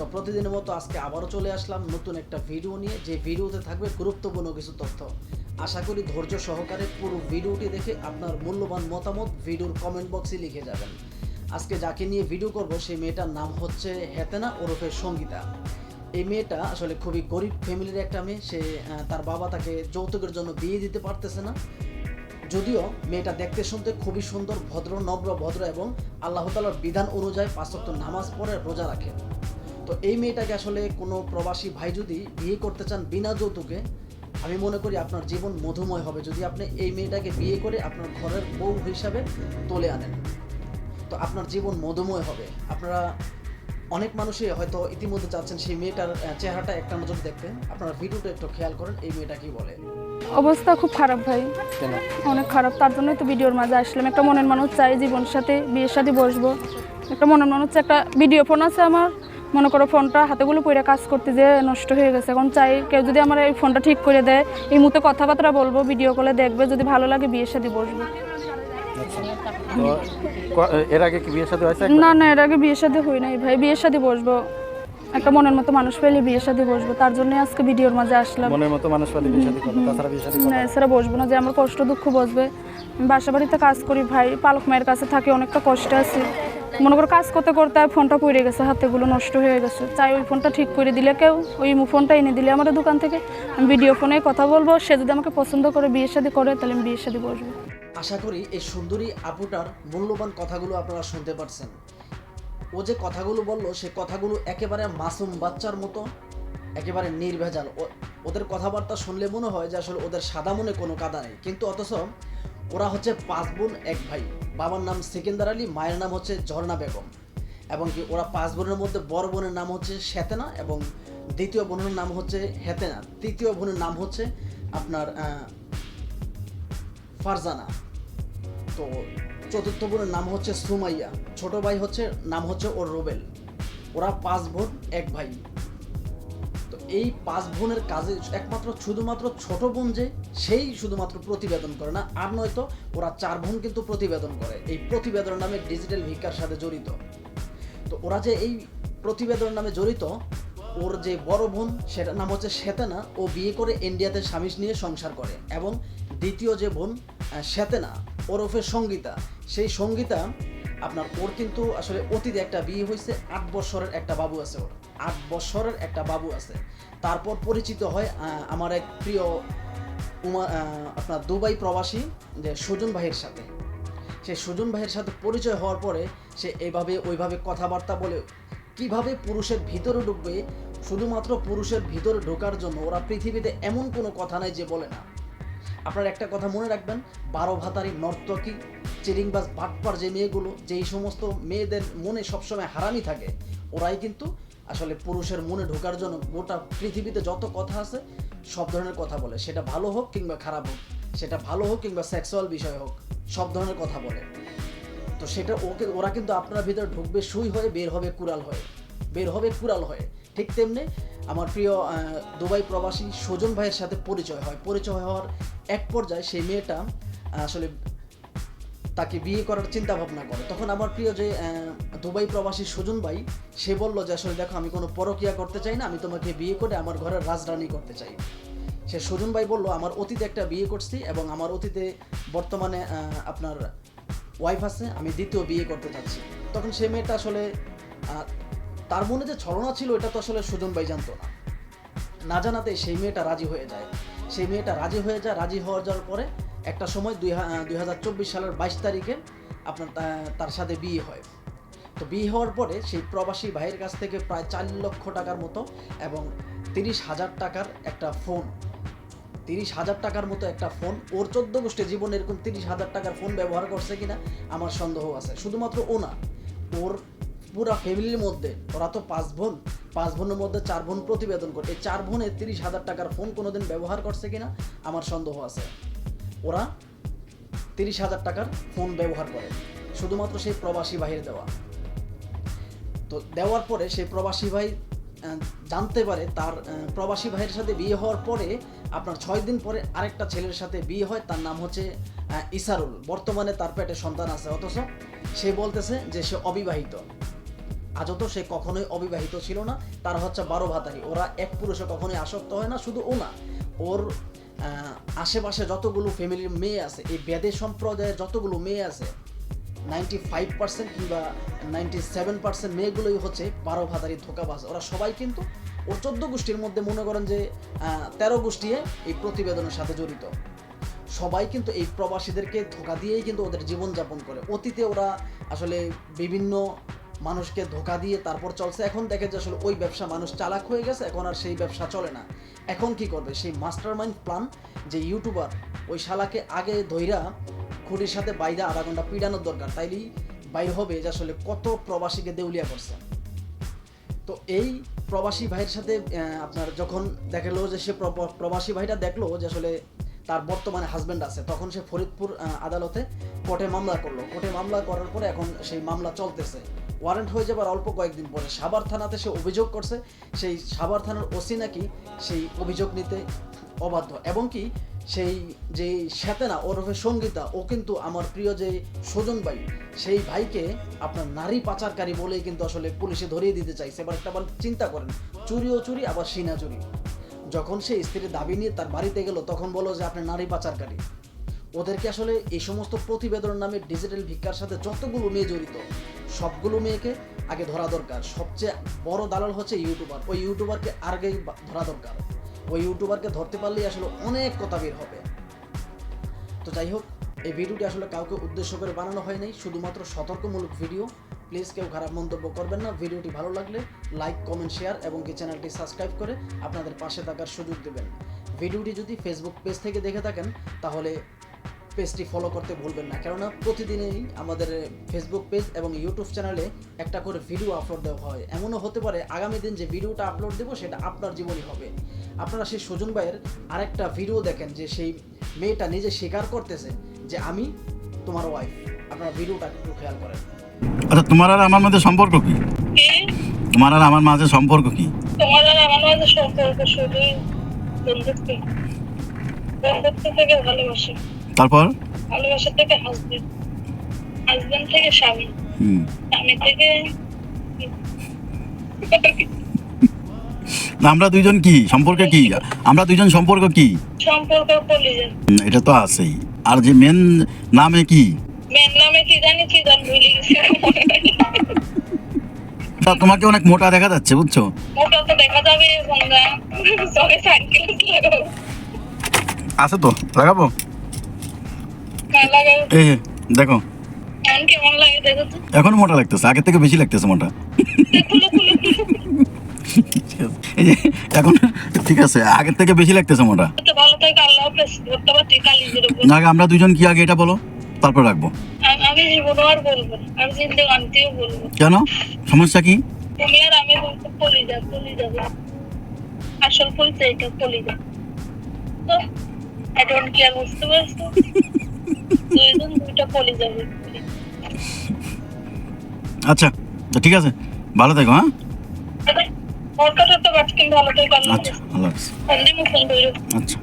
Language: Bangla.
তো প্রতিদিনের মতো আজকে আবারও চলে আসলাম নতুন একটা ভিডিও নিয়ে। যে ভিডিওতে থাকবে গুরুত্বপূর্ণ কিছু তথ্য। আশা করি ধৈর্য সহকারে পুরো ভিডিওটি দেখে আপনার মূল্যবান মতামত ভিডিওর কমেন্ট বক্সে লিখে যাবেন। আজকে যাকে নিয়ে ভিডিও করব, সেই মেয়েটার নাম হচ্ছে হেতেনা ওরফে সঙ্গীতা। এই মেয়েটা আসলে খুবই গরিব ফ্যামিলির একটা মেয়ে। সে তার বাবা তাকে যৌতুকের জন্য বিয়ে দিতে পারতেছে না। যদিও মেয়েটা দেখতে শুনতে খুবই সুন্দর, ভদ্র নম্র ভদ্র এবং আল্লাহ তালার বিধান অনুযায়ী পাঁচক্ত নামাজ পড়ে, রোজা রাখে। তো এই মেয়েটাকে আসলে কোনো প্রবাসী ভাই যদি বিয়ে করতে চান বিনা যৌতুকে আমি মনে করি আপনার জীবন মধুময় হবে। যদি আপনি এই মেয়েটাকে বিয়ে করে আপনার ঘরের বউ হিসাবে তুলে আনেন তো আপনার জীবন মধুময় হবে। আপনারা অনেক মানুষই হয়তো ইতিমধ্যে চাচ্ছেন সেই মেয়েটার চেহারাটা একটা নজর দেখতে আপনারা ভিডিওটা একটু খেয়াল করেন এই মেয়েটা কি বলে। অবস্থা খুব খারাপ ভাই। অনেক খারাপ তার জন্যই তো ভিডিওর মাঝে আসলাম। একটা মনের মানুষ চাই জীবনের সাথে বিয়ের সাথে বসবো। একটা মনের মানুষ একটা ভিডিও ফোন আছে আমার। মনে করো ফোনটা হাতেগুলো পইরা কাজ করতে যে নষ্ট হয়ে গেছে। এখন চাই কেউ যদি আমার এই ফোনটা ঠিক করে দেয় এই মুহূর্তে কথাবার্তা বলব ভিডিও কলে দেখবে যদি ভালো লাগে বিয়ের সাথে বসবো। এর আগে কি বিয়ে সাথে হয়েছে না না এর আগে বিয়ের সাথে হই নাই ভাই। বিয়ের সাথে বসবো। একটা মনের মতো মানুষ পেলে বিয়ের সাথে বসবো। তার জন্য আজকে ভিডিওর মাঝে আসলাম। মনের মতো মানুষ পালে বিয়ে সাথে করবে তাছাড়া বিয়ে সাথে না এছাড়া বসবো না যে আমার কষ্ট দুঃখ বসবে। বাসা বাড়িতে কাজ করি ভাই পালক মায়ের কাছে থাকি অনেকটা কষ্ট আছে। মনে করো কাজ করতে করতে আর ফোনটা পড়ে গেছে হাতেগুলো নষ্ট হয়ে গেছে। চাই ওই ফোনটা ঠিক করে দিলে কেউ, ওই ফোনটা এনে দিলে আমার দোকান থেকে। আমি ভিডিও ফোনে কথা বলব, সে যদি আমাকে পছন্দ করে বিয়ের সাথে করে, তাহলে আমি বিয়ের সাথে বসবো। আশা করি এই সুন্দরী আপুটার মূল্যবান কথাগুলো আপনারা শুনতে পারছেন। ও যে কথাগুলো বলল, সে কথাগুলো একেবারে মাসুম বাচ্চার মতো, একেবারে নির্ভেজাল। ওদের কথাবার্তা শুনলে মনে হয় যে আসলে ওদের সাদা মনে কোনো কাদা নেই। কিন্তু অথচ ওরা হচ্ছে পাঁচ বোন, এক ভাই। বাবার নাম সেকেন্দার আলী, মায়ের নাম হচ্ছে ঝর্ণা বেগম। এবং কি ওরা পাঁচ বোনের মধ্যে বড় বোনের নাম হচ্ছে শ্বেতেনা এবং দ্বিতীয় বোনের নাম হচ্ছে হেতেনা। তৃতীয় বোনের নাম হচ্ছে আপনার ফারজানা। তো চতুর্থ বোনের নাম হচ্ছে সুমাইয়া। ছোট ভাই হচ্ছে, নাম হচ্ছে ওর রোবেল। ওরা পাঁচ বোন, এক ভাই। এই পাঁচ বোনের কাজে একমাত্র শুধুমাত্র ছোট বোন যে, সেই শুধুমাত্র প্রতিবেদন করে না, আর নয়তো ওরা চার বোন কিন্তু প্রতিবেদন করে। এই প্রতিবেদন নামে ডিজিটাল ভিক্ষার সাথে জড়িত। তো ওরা যে এই প্রতিবেদন নামে জড়িত, ওর যে বড় বোন, সেটার নাম হচ্ছে শ্বেতেনা। ও বিয়ে করে ইন্ডিয়াতে স্বামী নিয়ে সংসার করে এবং দ্বিতীয় যে বোন শ্বেতেনা ওরফে সঙ্গীতা। সেই সঙ্গীতা, আপনার ওর কিন্তু আসলে অতীতে একটা বিয়ে হয়েছে, আট বছরের একটা বাবু আছে ওর। আট বছরের একটা বাবু আছে। তারপর পরিচিত হয় আমার এক প্রিয় উমা আপনার দুবাই প্রবাসী যে সুজন ভাইয়ের সাথে। সে সুজন ভাইয়ের সাথে পরিচয় হওয়ার পরে সে এইভাবে ওইভাবে কথাবার্তা বলে, কীভাবে পুরুষের ভিতরে ঢুকবে? শুধুমাত্র পুরুষের ভিতরে ঢোকার জন্য ওরা পৃথিবীতে এমন কোনো কথা নাই যে বলে না। আপনার একটা কথা মনে রাখবেন, বারো ভাতারি নর্তকী চিরিংবাজ বাটপার যে মেয়েগুলো, যেই সমস্ত মেয়েদের মনে সবসময় হারামি থাকে, ওরাই কিন্তু আসলে পুরুষের মনে ঢোকার জন্য গোটা পৃথিবীতে যত কথা আছে, সব ধরনের কথা বলে। সেটা ভালো হোক কিংবা খারাপ হোক, সেটা ভালো হোক কিংবা সেক্সুয়াল বিষয় হোক, সব ধরনের কথা বলে। তো সেটা ওকে, ওরা কিন্তু আপনার ভিতরে ঢুকবে, সুই হয়ে বের হবে, কুড়াল হয়ে। বের হবে, কুড়াল হয়ে। ঠিক তেমনি আমার প্রিয় দুবাই প্রবাসী সুজন ভাইয়ের সাথে পরিচয় হয়। পরিচয় হওয়ার এক পর্যায়ে সেই মেয়েটা আসলে তাকে বিয়ে করার চিন্তা ভাবনা করে। তখন আমার প্রিয় যে দুবাই প্রবাসী সুজন ভাই, সে বলল যে, আসলে দেখো, আমি কোনো পরকিয়া করতে চাই না, আমি তোমাকে বিয়ে করে আমার ঘরের রাজরানী করতে চাই। সে সুজন ভাই বলল, আমার অতীতে একটা বিয়ে করছি এবং আমার অতীতে বর্তমানে আপনার ওয়াইফ আছে, আমি দ্বিতীয় বিয়ে করতে চাচ্ছি। তখন সে মেয়েটা আসলে তার মনে যে ছলনা ছিল, এটা তো আসলে সুজন ভাই জানতো না। না জানাতে সেই মেয়েটা রাজি হয়ে যায়। সেই মেয়েটা রাজি হয়ে যায়, রাজি হওয়ার যাওয়ার পরে একটা সময় দুই দুই সালের বাইশ তারিখে আপনার তার সাথে বিয়ে হয়। তো বিয়ে হওয়ার পরে সেই প্রবাসী ভাইয়ের কাছ থেকে প্রায় চার লক্ষ টাকার মতো এবং তিরিশ হাজার টাকার একটা ফোন। তিরিশ হাজার টাকার মতো একটা ফোন। ওর চোদ্দ গোষ্ঠী জীবনে এরকম তিরিশ হাজার টাকার ফোন ব্যবহার করছে কিনা আমার সন্দেহ আছে। শুধুমাত্র ও না, ওর পুরা ফ্যামিলির মধ্যে, ওরা তো পাঁচ বোন, পাঁচ বোনের মধ্যে চার বোন প্রতিবেদন করে। এই চার বোনে তিরিশ হাজার টাকার ফোন কোনোদিন ব্যবহার করছে কিনা আমার সন্দেহ আছে। ওরা তিরিশ হাজার টাকার ফোন ব্যবহার করে, শুধুমাত্র সেই প্রবাসী ভাইয়ের দেওয়া। তো দেওয়ার পরে সেই প্রবাসী ভাই জানতে পারে তার প্রবাসী ভাইয়ের সাথে বিয়ে হওয়ার পরে আপনার ছয় দিন পরে আরেকটা ছেলের সাথে বিয়ে হয়, তার নাম হচ্ছে ইসারুল। বর্তমানে তার পেটে সন্তান আছে, অথচ সে বলতেছে যে সে অবিবাহিত। আজও সে কখনোই অবিবাহিত ছিল না, তার হচ্ছে বারো ভাতারি। ওরা এক পুরুষে কখনোই আসক্ত হয় না, শুধু ও না। ওর আশেপাশে যতগুলো ফ্যামিলির মেয়ে আছে, এই বেদে সম্প্রদায়ের যতগুলো মেয়ে আছে নাইনটি ফাইভ পার্সেন্ট কিংবা নাইনটি সেভেন পার্সেন্ট মেয়েগুলোই হচ্ছে বারো ভাতারি ধোকাবাজ। ওরা সবাই কিন্তু ওর চোদ্দ গোষ্ঠীর মধ্যে মনে করেন যে তেরো গোষ্ঠী এই প্রতিবেদনের সাথে জড়িত। সবাই কিন্তু এই প্রবাসীদেরকে ধোকা দিয়েই কিন্তু ওদের জীবনযাপন করে। অতীতে ওরা আসলে বিভিন্ন মানুষকে ধোকা দিয়ে তারপর চলছে। এখন দেখে যে আসলে ওই ব্যবসা মানুষ চালাক হয়ে গেছে, এখন আর সেই ব্যবসা চলে না। এখন কি করবে? সেই মাস্টার মাইন্ড প্ল্যান যে ইউটিউবার ওই শালাকে আগে ধইরা খুঁটির সাথে বাইরে আধা ঘণ্টা পিডানোর দরকার। তাইলেই বাইর হবে যে আসলে কত প্রবাসীকে দেউলিয়া করছে। তো এই প্রবাসী ভাইয়ের সাথে আপনার যখন দেখাল যে সে প্রব- প্রবাসী ভাইটা দেখল যে আসলে তার বর্তমানে হাজবেন্ড আছে, তখন সে ফরিদপুর আদালতে কোর্টে মামলা করল। কোর্টে মামলা করার পরে এখন সেই মামলা চলতেছে। ওয়ারেন্ট হয়ে যাবার অল্প কয়েকদিন পরে সাভার থানাতে সে অভিযোগ করছে। সেই সাভার থানার ওসি নাকি সেই অভিযোগ নিতে অবাধ্য। এবং কি সেই যে শ্বেতেনা ওরফে সঙ্গীতা, ও কিন্তু আমার প্রিয় যে সজন ভাই, সেই ভাইকে আপনার নারী পাচারকারী বলেই কিন্তু আসলে পুলিশে ধরিয়ে দিতে চাইছে। এবার একটা বার চিন্তা করেন চুরিও চুরি, আবার সিনা চুরি। যখন সে স্ত্রীর দাবি নিয়ে তার বাড়িতে গেল, তখন বলো যে আপনি নারী পাচারকারী। ওদেরকে আসলে এই সমস্ত প্রতিবেদনের নামে ডিজিটাল ভিক্ষার সাথে যতগুলো মেয়ে জড়িত সবগুলো মেয়েকে আগে ধরা দরকার। সবচেয়ে বড় দালাল হচ্ছে ইউটিউবার। ওই ইউটিউবারকে আগেই বা- ধরা দরকার। ওই ইউটিউবারকে ধরতে পারলেই আসলে অনেক কথা বের হবে। তো যাই হোক, এই ভিডিওটি আসলে কাউকে উদ্দেশ্য করে বানানো হয়নি শুধুমাত্র সতর্কমূলক ভিডিও। প্লিজ কেউ খারাপ মন্তব্য করবেন না। ভিডিওটি ভালো লাগলে লাইক, কমেন্ট, শেয়ার এবং কি চ্যানেলটি সাবস্ক্রাইব করে আপনাদের পাশে থাকার সুযোগ দেবেন। ভিডিওটি যদি ফেসবুক পেজ থেকে দেখে থাকেন, তাহলে পেজটি ফলো করতে ভুলবেন না। কেননা প্রতিদিনই আমাদের ফেসবুক পেজ এবং ইউটিউব চ্যানেলে একটা করে ভিডিও আপলোড দেওয়া হয়। এমনও হতে পারে আগামী দিন যে ভিডিওটা আপলোড দেবো সেটা আপনার জীবনই হবে। আপনারা সেই সুজন ভাইয়ের আরেকটা ভিডিও দেখেন যে সেই মেয়েটা নিজে স্বীকার করতেছে যে আমি তোমার ওয়াইফ আপনারা ভিডিওটা একটু খেয়াল করেন। আচ্ছা তোমার আর আমার মধ্যে সম্পর্ক কি? কি? তোমার আর আমার মাঝে সম্পর্ক কি? তোমার আর আমার মাঝে সম্পর্ক শুধুই বন্ধুত্ব। বন্ধুত্ব থেকে ভালোবাসা। তারপর? ভালোবাসা থেকে হাজবেন্ড হাজবেন্ড থেকে স্বামী। স্বামী থেকে আমরা দুইজন কি? সম্পর্কে কি? আমরা দুইজন সম্পর্ক কি? সম্পর্ক এটা তো আছেই। আর যে মেন নামে কি? মেয়ের নামে কি জানি কি জানি ভুলে গেছি। তা তোমাকে অনেক মোটা দেখা যাচ্ছে বুঝছ? মোটা তো দেখা যাবে এখন সাইকেল লাগাবো আছে তো লাগাবো? এই দেখো। এখন এখন মোটা লাগতেছে আগের থেকে বেশি লাগতেছে মোটা। এখন ঠিক আছে আগের থেকে বেশি লাগতেছে মোটা। আগে আমরা দুজন কি আগে এটা বলো? তারপর রাখব। আর কেন? সমস্যা কি? আর আসল পরিচয়টা পলি যা তো আই ডোন্ট কেয়ার বুঝতে পারছ? আচ্ছা তো ঠিক আছে। ভালো থেকো হ্যাঁ? আচ্ছা আল্লাহ আচ্ছা।